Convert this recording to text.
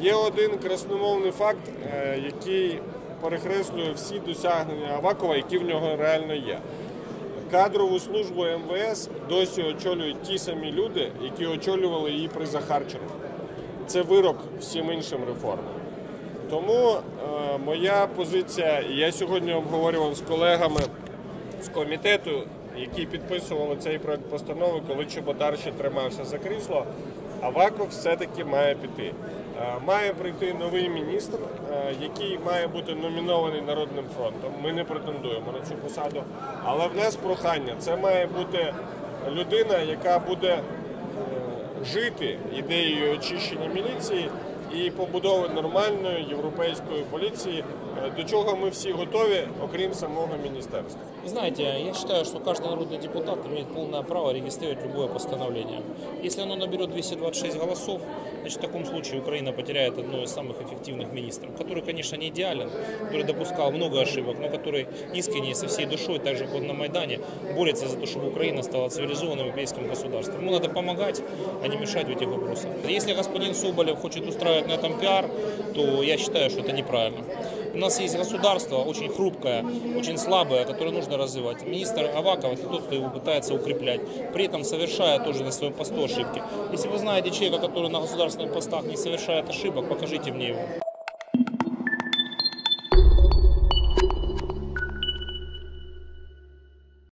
Є один красномовний факт, е, який перекреслює всі досягнення Авакова, які в нього реально є. Кадрову службу МВС досі очолюють ті самі люди, які очолювали її при Захарченку. Це вирок всім іншим реформам. Тому е, моя позиція, я сьогодні обговорював з колегами з комітету, які підписували цей проект постанови, коли Чоботар ще тримався за крісло. Аваков все-таки має піти. Е, Має прийти новий міністр, е, який має бути номінований Народним фронтом. Ми не претендуємо на цю посаду. Але в нас прохання це має бути людина, яка буде е, жити ідеєю очищення міліції і побудови нормальної європейської поліції, е, до чого ми всі готові, окрім самого міністерства. Вы Знаете, я считаю, что каждый народный депутат имеет полное право регистрировать любое постановление. Если оно наберет 226 голосов, значит в таком случае Украина потеряет одного из самых эффективных министров, который, конечно, не идеален, который допускал много ошибок, но который искренне и со всей душой, так же как он на Майдане, борется за то, чтобы Украина стала цивилизованным европейским государством. Ему надо помогать, а не мешать в этих вопросах. Если господин Соболев хочет устраивать на этом пиар, то я считаю, что это неправильно. У нас есть государство очень хрупкое, очень слабое, которое нужно развивать. Министр Аваков это тот, кто его пытается укреплять, при этом совершая тоже на своем посту ошибки. Если вы знаете человека, который на государственных постах не совершает ошибок, покажите мне его.